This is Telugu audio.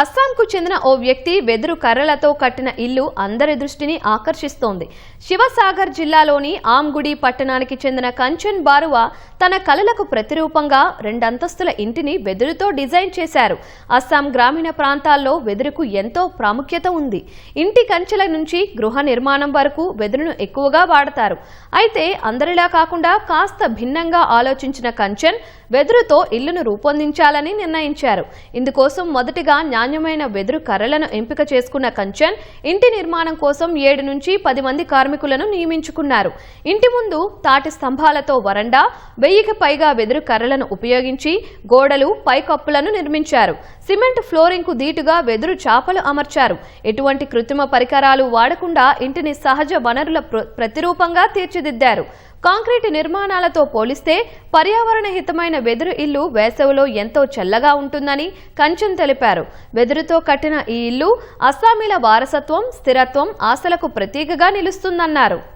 అస్సాంకు చెందిన ఓ వ్యక్తి వెదురు కర్రలతో కట్టిన ఇల్లు అందరి దృష్టిని ఆకర్షిస్తోంది. శివసాగర్ జిల్లాలోని ఆమ్గుడి పట్టణానికి చెందిన కంచన్ బారువా తన కలలకు ప్రతిరూపంగా రెండంతస్తుల ఇంటిని వెదురుతో డిజైన్ చేశారు. అస్సాం గ్రామీణ ప్రాంతాల్లో వెదురుకు ఎంతో ప్రాముఖ్యత ఉంది. ఇంటి కంచెల నుంచి గృహ నిర్మాణం వరకు వెదురును ఎక్కువగా వాడతారు. అయితే అందరిలా కాకుండా కాస్త భిన్నంగా ఆలోచించిన కంచన్ వెదురుతో ఇల్లును రూపొందించాలని నిర్ణయించారు. ఇందుకోసం మొదటిగా నాణ్యమైన వెదురు కర్రలను ఎంపిక చేసుకున్న కంచన్ ఇంటి నిర్మాణం కోసం ఏడు నుంచి పది మంది కార్మికులను నియమించుకున్నారు. ఇంటి ముందు తాటి స్తంభాలతో వరండా వెయ్యికి పైగా వెదురు కర్రలను ఉపయోగించి గోడలు పైకప్పులను నిర్మించారు. సిమెంట్ ఫ్లోరింగ్కు దీటుగా వెదురు చాపలు అమర్చారు. ఎటువంటి కృత్రిమ పరికరాలు వాడకుండా ఇంటిని సహజ వనరుల ప్ర- ప్రతిరూపంగా తీర్చిదిద్దారు. కాంక్రీట్ నిర్మాణాలతో పోలిస్తే పర్యావరణ హితమైన వెదురు ఇల్లు వేసవిలో ఎంతో చల్లగా ఉంటుందని కంచన్ తెలిపారు. వెదురుతో కట్టిన ఈ ఇల్లు అస్సామీల వారసత్వం స్థిరత్వం ఆశలకు ప్రతీకగా నిలుస్తుందన్నారు.